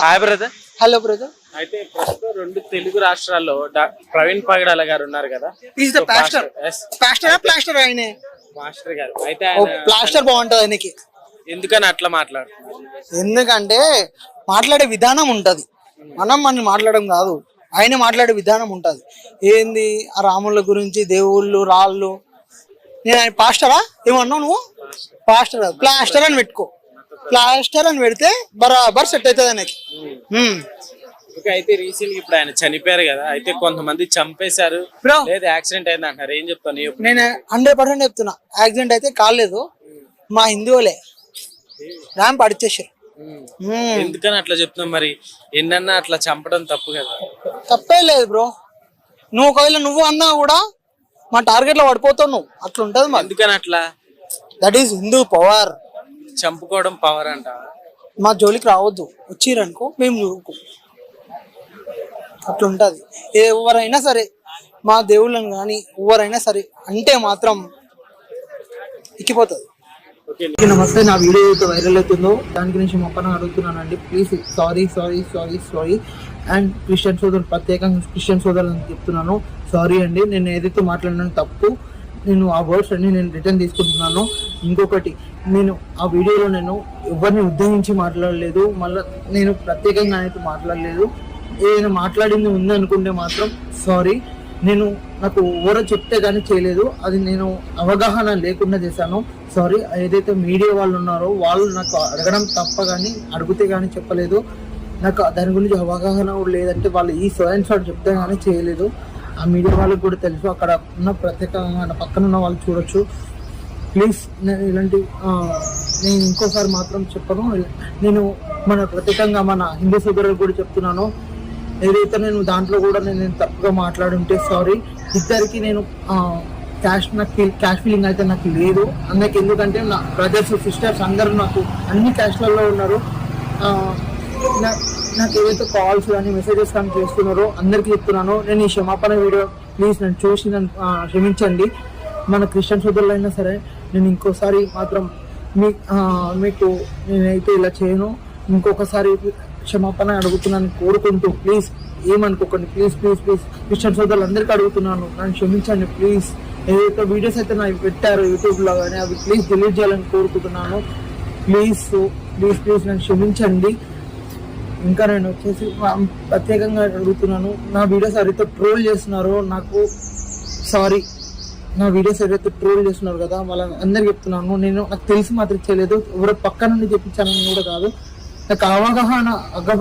Hi brother hello brother అయితే ప్రస్తుతం రెండు తెలుగు రాష్ట్రాల్లో ప్రవీణ్ పగడాల గారు ఉన్నారు కదా. Is the pastor yes pastor plaster ఆయనే. మాస్టర్ గారు. అయితే ప్లాస్టర్ బాగుంటది ఆయనకి. ఎందుకని అట్లా మాట్లాడుతున్నారు? ఎందుకంటే మాట్లాడే విధానం ఉంటది. మనం మనం మాట్లాడడం కాదు. ఆయన మాట్లాడే విధానం ఉంటది. ఏంది? ఆ రాముల గురించి దేవుళ్ళు రాళ్ళు. నేను ఆయన పాస్టరా ఏమన్నావు నువ్వు? పాస్టర్ కాదు, ప్లాస్టర్ అని పెట్టుకో. ప్లాస్టర్ అని పెడితే బరాబర్ సెట్ అవుతుంది. ఓకే అయితే రీసెంట్ ఇప్పుడు ఆయన చనిపోయారు కదా అయితే కొంతమంది చంపేశారు. లేదా యాక్సిడెంట్ అయింది అంటారు ఏం చెప్తాను? నేను హండ్రెడ్ పర్సెంట్ చెప్తున్నా. యాక్సిడెంట్ అయితే కాలేదు మా హిందువులే ర్యాంప్ అడిచేసారు. ఎందుకని అట్లా చెప్తున్నాం మరి? ఎన్నన్నా అట్లా చంపడం తప్పు కదా. తప్పే లేదు బ్రో. నువ్వు ఒకవేళ నువ్వు అన్నా కూడా మా టార్గెట్లో పడిపోతావు నువ్వు. అట్లా ఉంటది ఎందుకని అట్లా? That is Hindu power. చంపుకోవడం power అంట. మా జోలికి రావద్దు. వచ్చిరనుకో మేము చూడుకో అట్లా ఉంటది ఎవరైనా సరే మా దేవుళ్ళని కానీ ఎవరైనా సరే అంటే మాత్రం ఎక్కిపోతుంది. ఓకే. నమస్తే. నా వీడియో అయితే వైరల్ అవుతుందో దాని గురించి మొక్కన అడుగుతున్నానండి. Please sorry sorry sorry sorry and Christian సోదరులు ప్రత్యేకంగా క్రిస్టియన్ సోదరులను చెప్తున్నాను. సారీ అండి నేను ఏదైతే మాట్లాడినా తప్పు నేను ఆ వర్డ్స్ అన్ని నేను రిటర్న్ తీసుకుంటున్నాను. ఇంకొకటి నేను ఆ వీడియోలో నేను ఎవరిని ఉద్దేశించి మాట్లాడలేదు మళ్ళీ నేను ప్రత్యేకంగా అయితే మాట్లాడలేదు. ఏదైనా మాట్లాడింది ఉంది అనుకుంటే మాత్రం సారీ నేను నాకు ఎవరో చెప్తే కానీ చేయలేదు. అది నేను అవగాహన లేకుండా చేశాను. సారీ ఏదైతే మీడియా వాళ్ళు ఉన్నారో వాళ్ళు నాకు అడగడం తప్ప కానీ అడిగితే కానీ చెప్పలేదు. నాకు దాని గురించి అవగాహన కూడా లేదంటే వాళ్ళు ఈ స్వయం షాట్ చెప్తే కానీ చేయలేదు. ఆ మీడియా వాళ్ళకి కూడా తెలుసు. అక్కడ ఉన్న ప్రత్యేకంగా పక్కన ఉన్న వాళ్ళు చూడొచ్చు. ప్లీజ్ నేను ఇలాంటి నేను ఇంకోసారి మాత్రం చెప్పను. నేను మన ప్రత్యేకంగా మన హిందూ సోదరులు కూడా చెప్తున్నాను. ఏదైతే నేను దాంట్లో కూడా నేను తప్పుగా తప్పుగా మాట్లాడుంటే సారీ. ఇద్దరికి నేను క్యాష్ నాకు ఫీల్ క్యాష్ ఫీలింగ్ అయితే నాకు లేదు. అందుకే ఎందుకంటే నా బ్రదర్స్ సిస్టర్స్ అందరూ నాకు అన్ని క్యాష్లలో ఉన్నారు. నా- నాకు ఏదైతే కాల్స్ కానీ మెసేజెస్ కానీ చేస్తున్నారో అందరికీ చెప్తున్నాను. నేను ఈ క్షమాపణ వీడియో ప్లీజ్ నన్ను చూసి నన్ను క్షమించండి. మన క్రిస్టియన్ సోదరులు అయినా సరే నేను ఇంకోసారి మాత్రం మీ మీకు నేనైతే ఇలా చేయను. ఇంకొకసారి క్షమాపణ అడుగుతున్నాను కోరుకుంటూ ప్లీజ్ ఏమనుకోకండి. ప్లీజ్ ప్లీజ్ ప్లీజ్ క్రిస్టియన్ సోదరులు అందరికీ అడుగుతున్నాను. నన్ను క్షమించండి ప్లీజ్ ఏదైతే వీడియోస్ అయితే నాకు పెట్టారు యూట్యూబ్లో కానీ అవి ప్లీజ్ డిలీట్ చేయాలని కోరుకుంటున్నాను. ప్లీజ్ ప్లీజ్ ప్లీజ్ నన్ను క్షమించండి. ఇంకా నేను వచ్చేసి ప్రత్యేకంగా అడుగుతున్నాను. నా వీడియోస్ ఎవరైతే ట్రోల్ చేస్తున్నారో నాకు సారీ నా వీడియోస్ ఎవరైతే ట్రోల్ చేస్తున్నారు కదా వాళ్ళ అందరికి చెప్తున్నాను. నేను నాకు తెలిసి మాత్రం చేయలేదు. ఎవరో పక్క నుండి చెప్పించాను కూడా కాదు. నాకు అవగాహన అగ-